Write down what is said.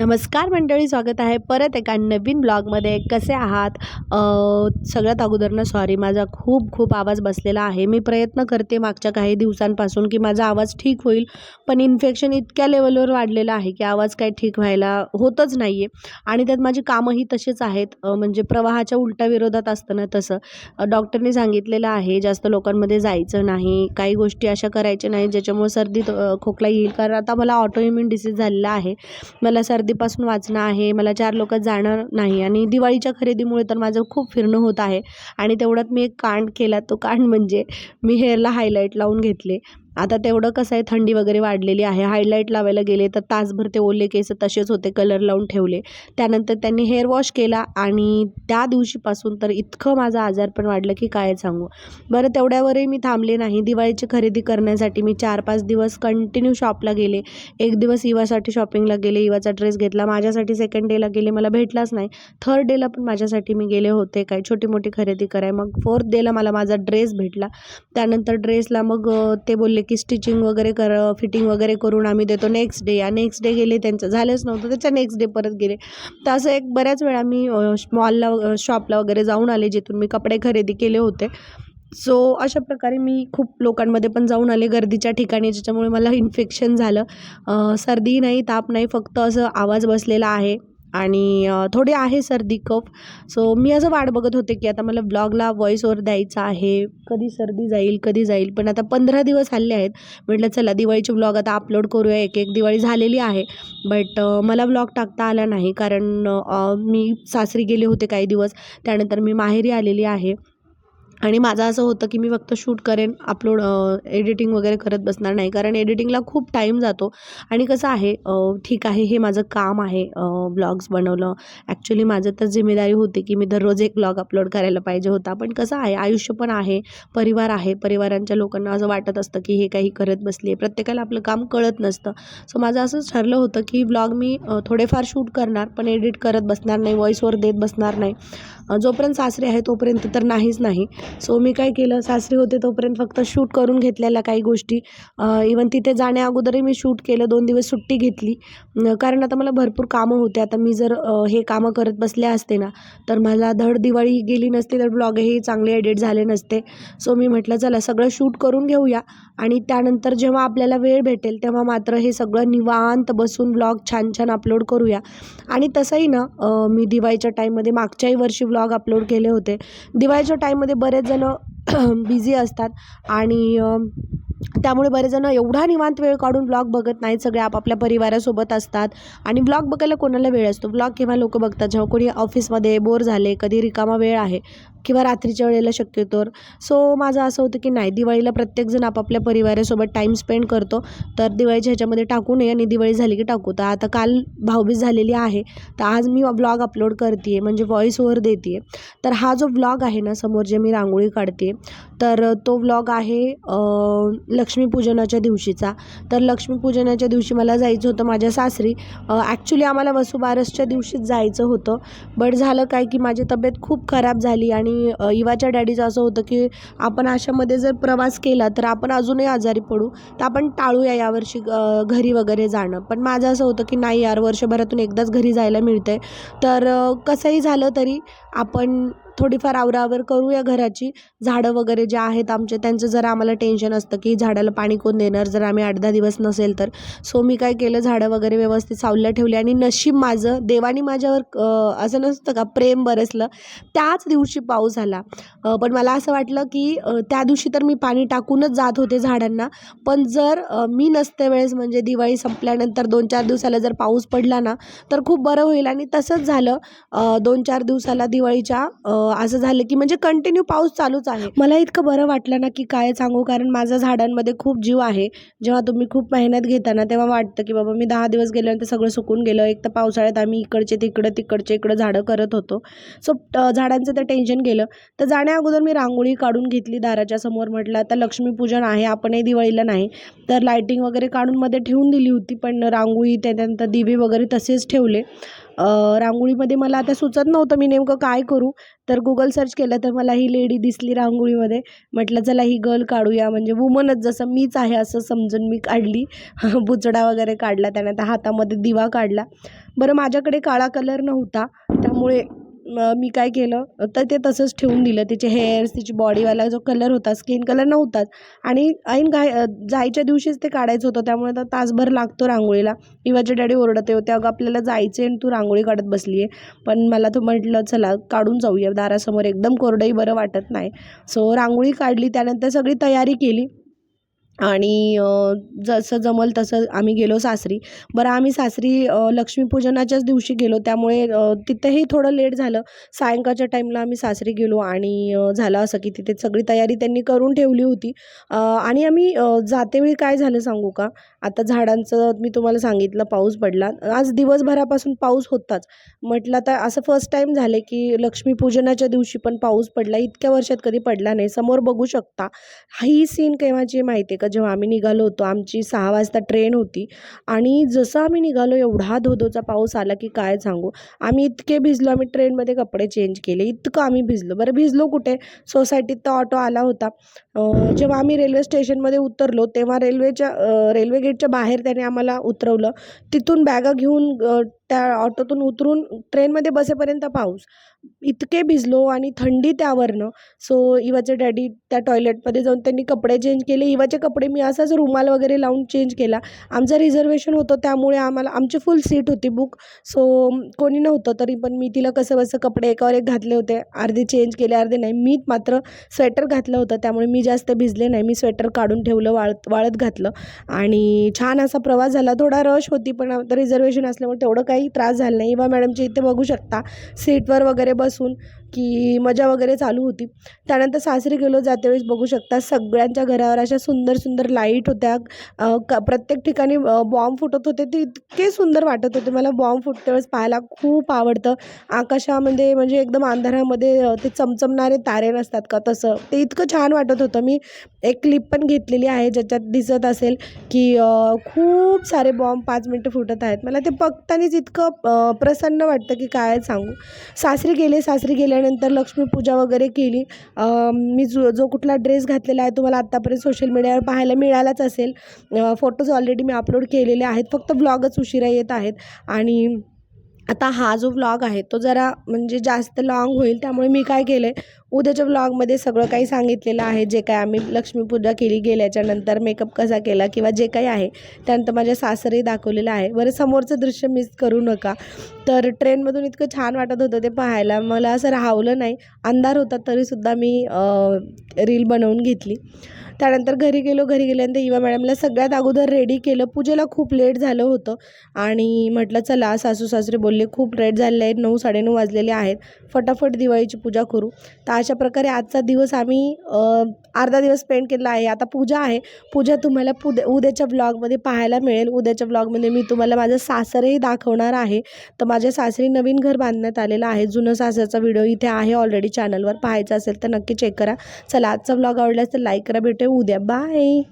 नमस्कार मंडळी स्वागत आहे परत एका नवीन ब्लॉगमध्ये. कसे आहात? सगळ्यात अगोदरनं सॉरी माझा खूप खूप आवाज बसलेला आहे. मी प्रयत्न करते मागच्या काही दिवसांपासून की माझा आवाज ठीक होईल पण इन्फेक्शन इतक्या लेवलवर वाढलेलं आहे की आवाज काय ठीक व्हायला होतच नाही आहे आणि त्यात माझी कामंही तशीच आहेत. म्हणजे प्रवाहाच्या उलट्या विरोधात असतं ना तसं. डॉक्टरने डॉक्टरनी सांगितलेलं आहे जास्त लोकांमध्ये जायचं नाही काही गोष्टी अशा करायच्या नाही ज्याच्यामुळे सर्दी खोकला येईल. कारण आता मला ऑटो इम्युन डिसीज झालेला आहे. मला सर्दी सर्दीपासून वाचणं आहे मला चार लोक जाणार नाही आणि दिवाळीच्या खरेदीमुळे तर माझं खूप फिरणं होत आहे आणि तेवढ्यात मी एक कांड केला तो कांड म्हणजे मी हेअरला हायलाईट लावून घेतले. आता तेवढं कसं आहे थंडी वगैरे वाढलेली आहे. हायलाईट लावायला गेले तर तासभर ते ओले केस तसेच होते कलर लावून ठेवले. त्यानंतर त्यांनी हेअर वॉश केला आणि त्या दिवशीपासून तर इतकं माझं आजारपण वाढलं की काय सांगू. बरं तेवढ्यावरही मी थांबले नाही. दिवाळीची खरेदी करण्यासाठी मी चार पाच दिवस कंटिन्यू शॉपला गेले. एक दिवस इवासाठी शॉपिंगला गेले इवाचा ड्रेस घेतला. माझ्यासाठी सेकंड डेला गेले मला भेटलाच नाही. थर्ड डेला पण माझ्यासाठी मी गेले होते काही छोटी मोठी खरेदी कराय. मग फोर्थ डेला मला माझा ड्रेस भेटला. त्यानंतर ड्रेसला मग ते बोलले की स्टिचिंग वगैरे कर फिटिंग वगैरे करून आम्ही देतो. नेक्स्ट डे या नेक्स्ट डे गेले त्यांचं झालंच नव्हतं त्याच्या नेक्स्ट डे परत गेले. तर असं एक बऱ्याच वेळा मी मॉलला शॉपला वगैरे जाऊन आले जिथून मी कपडे खरेदी केले होते. सो अशा प्रकारे मी खूप लोकांमध्ये पण जाऊन आले गर्दीच्या ठिकाणी ज्याच्यामुळे मला इन्फेक्शन झालं. सर्दी नाही ताप नाही फक्त असं आवाज बसलेला आहे. आणि थोडी आहे सर्दी कफ. सो मी असं वाट बघत होते की आता मला ब्लॉगला व्हॉइस ओवर द्यायचा आहे. कधी सर्दी जाईल कधी जाईल. पण आता पंधरा दिवस हल्ले आहेत. म्हटलं चला दिवाळीचे ब्लॉग आता अपलोड करूया. एक एक दिवाळी झालेली आहे. बट मला ब्लॉग टाकता आला नाही. कारण मी सासरी गेले होते काही दिवस. त्यानंतर मी माहेरी आलेली आहे. आणि माझं असं होतं की मी फक्त शूट करेन अपलोड एडिटिंग वगैरे करत बसणार नाही. कारण एडिटिंगला खूप टाईम जातो. आणि कसं आहे ठीक आहे हे माझं काम आहे ब्लॉग्स बनवलं ॲक्च्युली माझं तर जिम्मेदारी होती की मी दररोज एक ब्लॉग अपलोड करायला पाहिजे होता. पण कसं आहे आयुष्य पण आहे परिवार आहे. परिवारांच्या लोकांना असं वाटत असतं की हे काही करत बसली आहे प्रत्येकाला आपलं काम कळत नसतं. सो माझं असंच ठरलं होतं की ब्लॉग मी थोडेफार शूट करणार पण एडिट करत बसणार नाही व्हॉइसवर देत बसणार नाही. जोपर्यंत सासरे आहे तोपर्यंत तर नाहीच नाही. सो मी काय केलं? सासरी होते तोपर्यंत फक्त शूट करून घेतलेल्या काही गोष्टी. इवन तिथे जाण्या अगोदरही मी शूट केलं. दोन दिवस सुट्टी घेतली. कारण आता मला भरपूर कामं होते. आता मी जर हे कामं करत बसले असते ना तर मला धड दिवाळी गेली नसती तर ब्लॉगही चांगले एडिट झाले नसते. सो मी म्हटलं चला सगळं शूट करून घेऊया. आणि त्यानंतर जेव्हा आपल्याला वेळ भेटेल तेव्हा मात्र हे सगळं निवांत बसून ब्लॉग छान छान अपलोड करूया. आणि तसंही ना मी दिवाळीच्या टाईममध्ये मागच्याही वर्षी ब्लॉग अपलोड केले होते. दिवाळीच्या टाईममध्ये बरेच जण बिझी असतात आणि त्यामुळे बरेचजणं एवढा निवांत वेळ काढून ब्लॉग बघत नाहीत. सगळे आपापल्या परिवारासोबत असतात आणि ब्लॉग बघायला कोणाला वेळ असतो? ब्लॉग केव्हा लोक बघतात. जेव्हा कोणी ऑफिसमध्ये बोर झाले कधी रिकामा वेळ आहे किंवा रात्रीच्या वेळेला शक्यतोवर सो माझं असं होतं की नाही दिवाळीला प्रत्येकजण आपापल्या परिवारासोबत टाईम स्पेंड करतो. तर दिवाळीच्या ह्याच्यामध्ये टाकू नये आणि दिवाळी झाली की टाकू. तर आता काल भाऊबीज झालेली आहे. तर आज मी ब्लॉग अपलोड करते आहे म्हणजे व्हॉइस ओव्हर देते आहे तर हा जो ब्लॉग आहे ना समोर जे मी रांगोळी काढते तर तो व्लॉग आहे लक्ष्मीपूजनाच्या दिवशीचा. तर लक्ष्मीपूजनाच्या दिवशी मला जायचं होतं माझ्या सासरी. ॲक्च्युली आम्हाला वसुबारसच्या दिवशीच जायचं होतं. बट झालं काय की माझी तब्येत खूप खराब झाली आणि अ, इवाच्या डॅडीचं असं होतं की आपण अशामध्ये जर प्रवास केला तर आपण अजूनही आजारी पडू तर आपण टाळूया यावर्षी घरी वगैरे जाणं. पण माझं असं होतं की नाही यार वर्षभरातून एकदाच घरी जायला मिळतं आहे तर कसंही झालं तरी आपण थोडीफार आवरावर करूया घराची. झाडं वगैरे जे आहेत आमचे त्यांचं जरा आम्हाला टेन्शन असतं की झाडाला पाणी कोण देणार? जर आम्ही आठ दहा दिवस नसेल तर. सो मी काय केलं झाडं वगैरे व्यवस्थित सावल्या ठेवली आणि नशीब माझं देवानी माझ्यावर असं नसतं का प्रेम बरसलं. त्याच दिवशी पाऊस आला पण मला असं वाटलं की त्या दिवशी तर मी पाणी टाकूनच जात होते झाडांना. पण जर मी नसते वेळेस म्हणजे दिवाळी संपल्यानंतर दोन चार दिवसाला जर पाऊस पडला ना तर खूप बरं होईल. आणि तसंच झालं. दोन चार दिवसाला दिवाळीच्या असं झालं की म्हणजे कंटिन्यू पाऊस चालूच आहे. मला इतकं बरं वाटलं ना की काय सांगू कारण माझा झाडांमध्ये खूप जीव आहे. जेव्हा तुम्ही खूप मेहनत घेता ना तेव्हा वाटतं की बाबा मी दहा दिवस गेल्यानंतर सगळं सुकून गेलं. एक तर पावसाळ्यात आम्ही इकडचे तिकडं तिकडचे इकडं झाडं करत होतो. सो झाडांचं ते टेन्शन गेलं. तर जाण्या अगोदर मी रांगोळी काढून घेतली दाराच्या समोर म्हटलं आता लक्ष्मीपूजन आहे आपणही दिवाळीला नाही. तर लायटिंग वगैरे काढून मध्ये ठेवून दिली होती पण रांगोळी त्यानंतर दिवे वगैरे तसेच ठेवले. रांगोळीमध्ये मला आता सुचत नव्हतं मी नेमकं काय करू. तर गुगल सर्च केलं तर मला ही लेडी दिसली रांगोळीमध्ये. म्हटलं चला ही गर्ल काढूया. म्हणजे वुमनच जसं मीच आहे असं समजून मी काढली. बुचडा वगैरे काढला त्याने. आता हातामध्ये दिवा काढला. बरं माझ्याकडे काळा कलर नव्हता. त्यामुळे मी काय केलं? तर ते तसंच ठेवून दिलं. तिचे हेअर्स तिची बॉडीवाला जो कलर होता स्किन कलर नव्हताच. आणि ऐन घाय जायच्या दिवशीच ते काढायचं होतं. त्यामुळे तर तासभर लागतो रांगोळीला. इवाचे डॅडी ओरडते होते अगं आपल्याला जायचं आणि तू रांगोळी काढत बसली आहे पण मला तो म्हटलं चला काढून जाऊया. दारासमोर एकदम कोरडंही बरं वाटत नाही. सो रांगोळी काढली. त्यानंतर सगळी तयारी केली. आणि जसं जमल तसं आम्ही गेलो सासरी. बरं आम्ही सासरी लक्ष्मीपूजनाच्याच दिवशी गेलो. त्यामुळे तिथेही थोडं लेट झालं. सायंकाळच्या टाईमला आम्ही सासरी गेलो आणि झालं असं की तिथे सगळी तयारी त्यांनी करून ठेवली होती. आणि आम्ही जातेवेळी काय झालं सांगू का? आता झाडांचं मी तुम्हाला सांगितलं पाऊस पडला. आज दिवसभरापासून पाऊस होताच. म्हटलं तर असं फर्स्ट टाईम झालं की लक्ष्मीपूजनाच्या दिवशी पण पाऊस पडला. इतक्या वर्षात कधी पडला नाही. समोर बघू शकता. ही सीन केव्हाची माहिती आहे का? जेव्हा आम्ही निघालो होतो आमची सहा वाजता ट्रेन होती. आणि जसं आम्ही निघालो एवढा धोधोचा पाऊस आला की काय सांगू? आम्ही इतके भिजलो आम्ही ट्रेनमध्ये कपडे चेंज केले. इतकं आम्ही भिजलो. बरं भिजलो कुठे? सोसायटीत तर ऑटो आला होता. जेव्हा आम्ही रेल्वे स्टेशनमध्ये उतरलो तेव्हा रेल्वेच्या रेल्वे गेटच्या बाहेर त्याने आम्हाला उतरवलं. तिथून बॅगा घेऊन त्या ऑटोतून उतरून ट्रेनमध्ये बसेपर्यंत पाऊस. इतके भिजलो आणि थंडी त्यावरनं. सो इवाचे डॅडी त्या टॉयलेटमध्ये जाऊन त्यांनी कपडे चेंज केले. इवाचे कपडे मी असाच रुमाल वगैरे लावून चेंज केला. आमचं रिझर्वेशन होतं त्यामुळे आम्हाला आमची फुल सीट होती बुक सो कोणी नव्हतं तरी पण मी तिला कसं बसं कपडे एकावर एक घातले होते. अर्धे चेंज केले अर्धे नाही. मी मात्र स्वेटर घातलं होतं. त्यामुळे मी जास्त भिजले नाही. मी स्वेटर काढून ठेवलं वाळत वाळत घातलं. आणि छान असा प्रवास झाला. थोडा रश होती पण रिझर्वेशन असल्यामुळे तेवढं काही काही त्रास झाला नाही. इवा मॅडमच्या इथे बघू शकता सीटवर वगैरे बसून की मजा वगैरे चालू होती. त्यानंतर सासरी गेलो जातेवेळेस बघू शकता सगळ्यांच्या घरावर अशा सुंदर सुंदर लाइट होत्या. क प्रत्येक ठिकाणी बॉम्ब फुटत होते ते इतके सुंदर वाटत होते. मला बॉम्ब फुटते वेळेस पाहायला खूप आवडतं. आकाशामध्ये म्हणजे एकदम अंधारामध्ये ते चमचमणारे तारे नसतात का तसं? ते इतकं छान वाटत होतं. मी एक क्लिप पण घेतलेली आहे ज्याच्यात दिसत असेल की खूप सारे बॉम्ब पाच मिनटं फुटत आहेत. मला ते बघतानीच इतकं प्रसन्न वाटतं की काय सांगू. सासरी गेले सासरी गेले गेल्यानंतर लक्ष्मीपूजा वगैरे केली. मी जो जो कुठला ड्रेस घातलेला आहे तुम्हाला आत्तापर्यंत सोशल मीडियावर पाहायला मिळालाच असेल. फोटोज ऑलरेडी मी अपलोड केलेले आहेत. फक्त ब्लॉगच उशिरा येत आहेत. आणि हो. आता हा जो व्लॉग आहे तो जरा म्हणजे जास्त लाँग होईल त्यामुळे मी काय केलं आहे उद्याच्या व्लॉगमध्ये सगळं काही सांगितलेलं आहे जे काय आम्ही लक्ष्मीपूजा केली गेल्याच्यानंतर मेकअप कसा केला किंवा जे काही आहे त्यानंतर माझ्या सासरे दाखवलेलं आहे. बरं समोरचं दृश्य मिस करू नका. तर ट्रेनमधून इतकं छान वाटत होतं ते पाहायला. मला असं राहवलं नाही. अंधार होता तरीसुद्धा मी रील बनवून घेतली. त्यानंतर घरी गेलो घरी गेल्यानंतर इवा मॅडमला सगळ्यात अगोदर रेडी केलं. पूजेला खूप लेट झालं होतं. आणि म्हटलं चला सासू सासरे बोलले खूप लेट झालेले आहेत नऊ साडेनऊ वाजलेले आहेत. फटाफट दिवाळीची पूजा करू. तर अशा प्रकारे आजचा दिवस आम्ही अर्धा दिवस स्पेंड केला आहे. आता पूजा आहे. पूजा तुम्हाला पुदे उद्याच्या ब्लॉगमध्ये पाहायला मिळेल. उद्याच्या ब्लॉगमध्ये मी तुम्हाला माझं सासरही दाखवणार आहे. तर माझ्या सासरी नवीन घर बांधण्यात आलेलं आहे. जुनं सासरचा व्हिडिओ इथे आहे ऑलरेडी चॅनलवर पाहायचा असेल तर नक्की चेक करा. चला आजचा ब्लॉग आवडल्यास तर लाईक करा. भेटूया उद्या. बाय